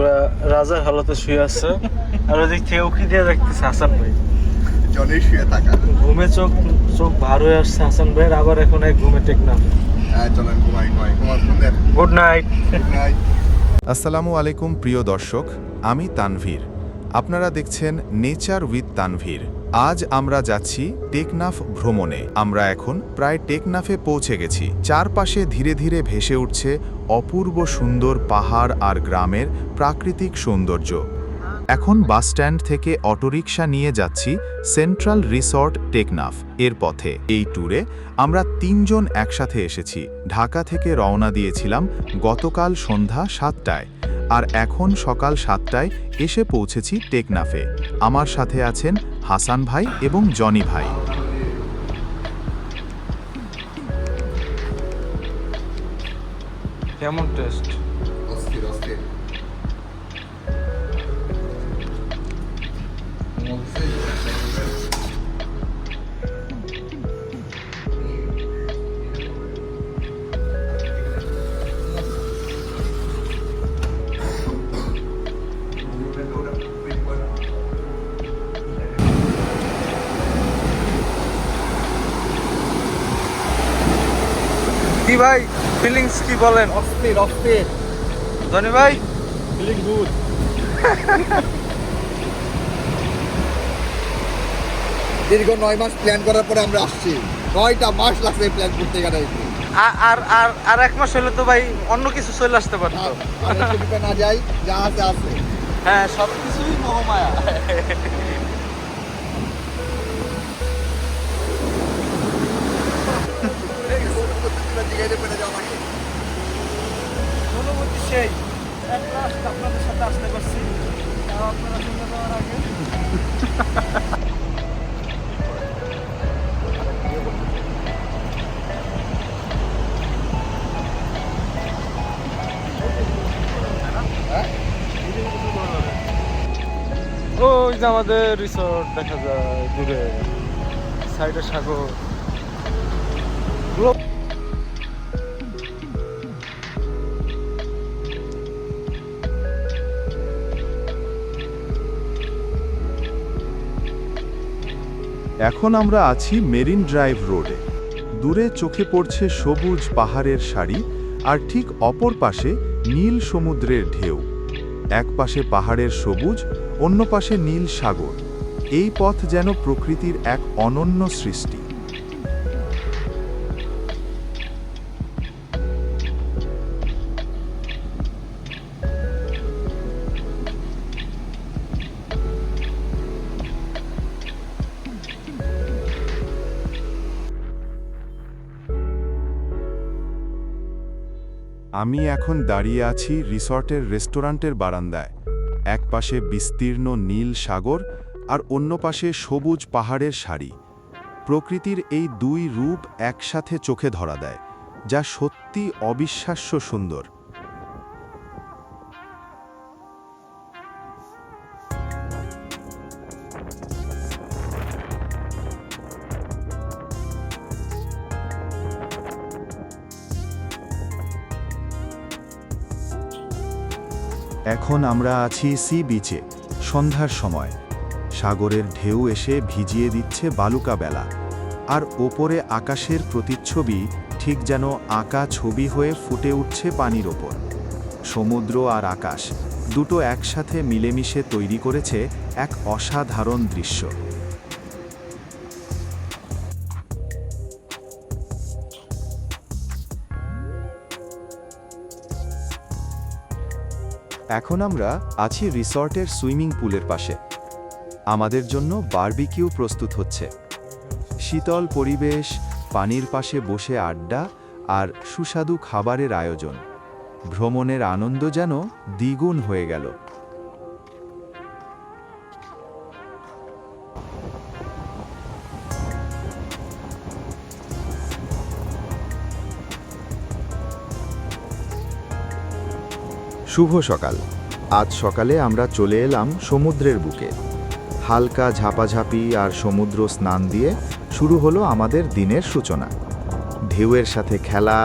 পুরা রাজার হালতে শুয়ে আছে। আর ওদিক থেকে উকি দিয়ে দেখতেছে হাসান ভাই। জলে শুয়ে থাকা। ঘুমে চোখ চোখ ভার হয়ে আসছে হাসান ভাইয়ের আবার এখন এক ঘুমে টেক না। হ্যাঁ চলেন ঘুমাই ঘুমাই তোমার বন্ধের গুড নাইট নাই আসসালামু আলাইকুম প্রিয় দর্শক আমি তানভীর। আপনারা দেখছেন নেচার উইথ তানভীর আজ আমরা যাচ্ছি টেকনাফ ভ্রমণে। আমরা এখন প্রায় টেকনাফে পৌঁছে গেছি। চারপাশে ধীরে ধীরে ভেসে উঠছে অপূর্ব সুন্দর পাহাড় আর গ্রামের প্রাকৃতিক সৌন্দর্য। এখন বাসস্ট্যান্ড থেকে অটোরিকশা নিয়ে যাচ্ছি সেন্ট্রাল রিসর্ট টেকনাফ। এর পথে। এই ট্যুরে আমরা তিনজন একসাথে এসেছি। ঢাকা থেকে রওনা দিয়েছিলাম গতকাল সন্ধ্যা সাতটায়। আর এখন সকাল সাতটায় এসে পৌঁছেছি টেকনাফে। আমার সাথে আছেন হাসান ভাই এবং জনি ভাই। কেমন টেস্ট? ভাই ফিলিংস কি বলেন? অস্থির অস্থির। ধনী ভাই? ফিলিং গুড দীর্ঘ নয় মাস প্ল্যান করার পরে আমরা আসছি। নয়টা মাস লাগছে প্ল্যান করতে গেলে। আর আর আর এক মাস হলে তো ভাই অন্য কিছু চলে আসতে পারতো। না যাই যা আছে আছে। হ্যাঁ সব কিছুই মহামায়া। জিগাইতে পেরে যাওয়া লাগে অনুভূতি সেই। এক লাস্ট আপনাদের সাথে আসতে পারছি। তাও আপনারা চলে যাওয়ার আগে। ওই যে আমাদের রিসোর্ট দেখা যায় দূরে। সাইডে সাগর। এখন আমরা আছি মেরিন ড্রাইভ রোডে। দূরে চোখে পড়ছে সবুজ পাহাড়ের সারি, আর ঠিক অপর পাশে নীল সমুদ্রের ঢেউ। এক পাশে পাহাড়ের সবুজ, অন্য পাশে নীল সাগর। এই পথ যেন প্রকৃতির এক অনন্য সৃষ্টি। আমি এখন দাঁড়িয়ে আছি রিসর্টের রেস্টুরেন্টের বারান্দায়। একপাশে বিস্তীর্ণ নীল সাগর আর অন্য পাশে সবুজ পাহাড়ের সারি। প্রকৃতির এই দুই রূপ একসাথে চোখে ধরা দেয়, যা সত্যি অবিশ্বাস্য সুন্দর। এখন আমরা আছি সি বিচে, সন্ধ্যার সময়। সাগরের ঢেউ এসে ভিজিয়ে দিচ্ছে বালুকা বেলা। আর ওপরে আকাশের প্রতিচ্ছবি ঠিক যেন আঁকা ছবি হয়ে ফুটে উঠছে পানির ওপর। সমুদ্র আর আকাশ দুটো একসাথে মিলেমিশে তৈরি করেছে এক অসাধারণ দৃশ্য। এখন আমরা আছি রিসর্টের সুইমিং পুলের পাশে। আমাদের জন্য বার্বিকিউ প্রস্তুত হচ্ছে। শীতল পরিবেশ, পানির পাশে বসে আড্ডা আর সুস্বাদু খাবারের আয়োজন। ভ্রমণের আনন্দ যেন দ্বিগুণ হয়ে গেল। শুভ সকাল। আজ সকালে আমরা চলে এলাম সমুদ্রের বুকে। হালকা ঝাপাঝাপি আর সমুদ্র স্নান দিয়ে শুরু হলো আমাদের দিনের সূচনা। ঢেউয়ের সাথে খেলা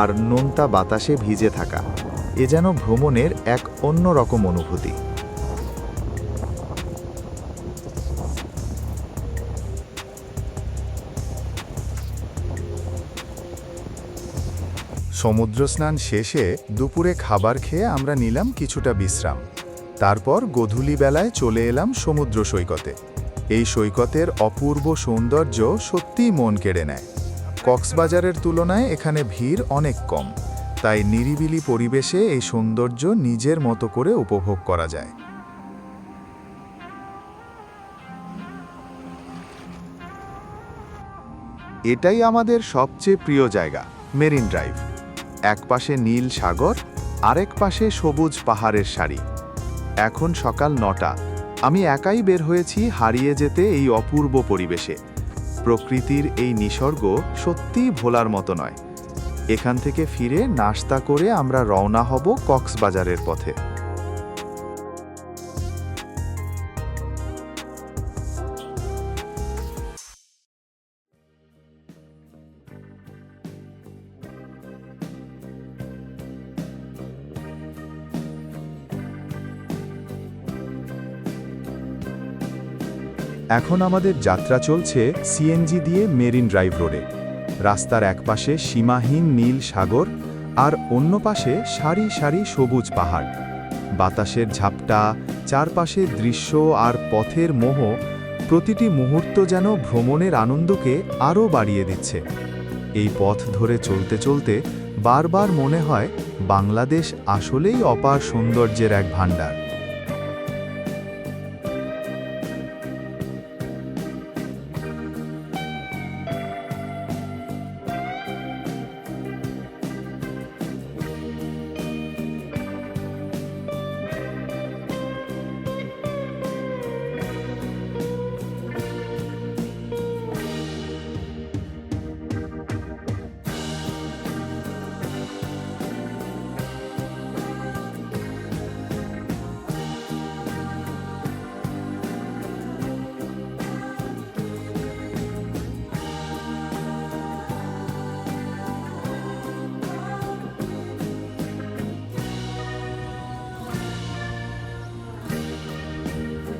আর নোনতা বাতাসে ভিজে থাকা, এ যেন ভ্রমণের এক অন্যরকম অনুভূতি। সমুদ্র স্নান শেষে দুপুরে খাবার খেয়ে আমরা নিলাম কিছুটা বিশ্রাম। তারপর গধূলি বেলায় চলে এলাম সমুদ্র সৈকতে। এই সৈকতের অপূর্ব সৌন্দর্য সত্যিই মন কেড়ে নেয়। কক্সবাজারের তুলনায় এখানে ভিড় অনেক কম, তাই নিরিবিলি পরিবেশে এই সৌন্দর্য নিজের মতো করে উপভোগ করা যায়। এটাই আমাদের সবচেয়ে প্রিয় জায়গা, মেরিন ড্রাইভ। এক পাশে নীল সাগর, আরেক পাশে সবুজ পাহাড়ের সারি। এখন সকাল নটা। আমি একাই বের হয়েছি হারিয়ে যেতে এই অপূর্ব পরিবেশে। প্রকৃতির এই নিসর্গ সত্যিই ভোলার মতো নয়। এখান থেকে ফিরে নাস্তা করে আমরা রওনা হব কক্সবাজারের পথে। এখন আমাদের যাত্রা চলছে সিএনজি দিয়ে মেরিন ড্রাইভ রোডে। রাস্তার একপাশে সীমাহীন নীল সাগর আর অন্য পাশে সারি সারি সবুজ পাহাড়। বাতাসের ঝাপটা, চারপাশে দৃশ্য আর পথের মোহ প্রতিটি মুহূর্ত যেন ভ্রমণের আনন্দকে আরও বাড়িয়ে দিচ্ছে। এই পথ ধরে চলতে চলতে বারবার মনে হয় বাংলাদেশ আসলেই অপার সৌন্দর্যের এক ভাণ্ডার।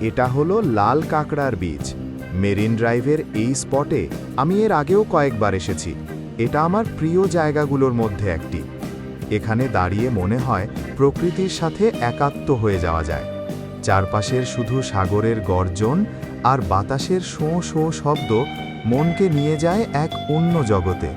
এটা হলো লাল কাঁকড়ার বীজ। মেরিন ড্রাইভের এই স্পটে আমি এর আগেও কয়েকবার এসেছি। এটা আমার প্রিয় জায়গাগুলোর মধ্যে একটি। এখানে দাঁড়িয়ে মনে হয় প্রকৃতির সাথে একাত্ম হয়ে যাওয়া যায়। চারপাশের শুধু সাগরের গর্জন আর বাতাসের শোঁ শোঁ শব্দ মনকে নিয়ে যায় এক অন্য জগতে।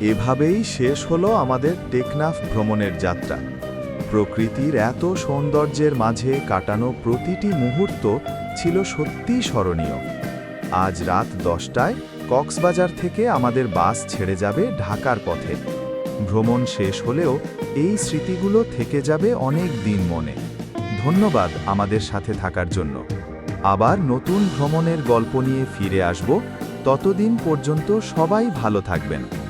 এভাবেই শেষ হলো আমাদের টেকনাফ ভ্রমণের যাত্রা। প্রকৃতির এত সৌন্দর্যের মাঝে কাটানো প্রতিটি মুহূর্ত ছিল সত্যিই স্মরণীয়। আজ রাত দশটায় কক্সবাজার থেকে আমাদের বাস ছেড়ে যাবে ঢাকার পথে। ভ্রমণ শেষ হলেও এই স্মৃতিগুলো থেকে যাবে অনেক দিন মনে। ধন্যবাদ আমাদের সাথে থাকার জন্য। আবার নতুন ভ্রমণের গল্প নিয়ে ফিরে আসব। ততদিন পর্যন্ত সবাই ভালো থাকবেন।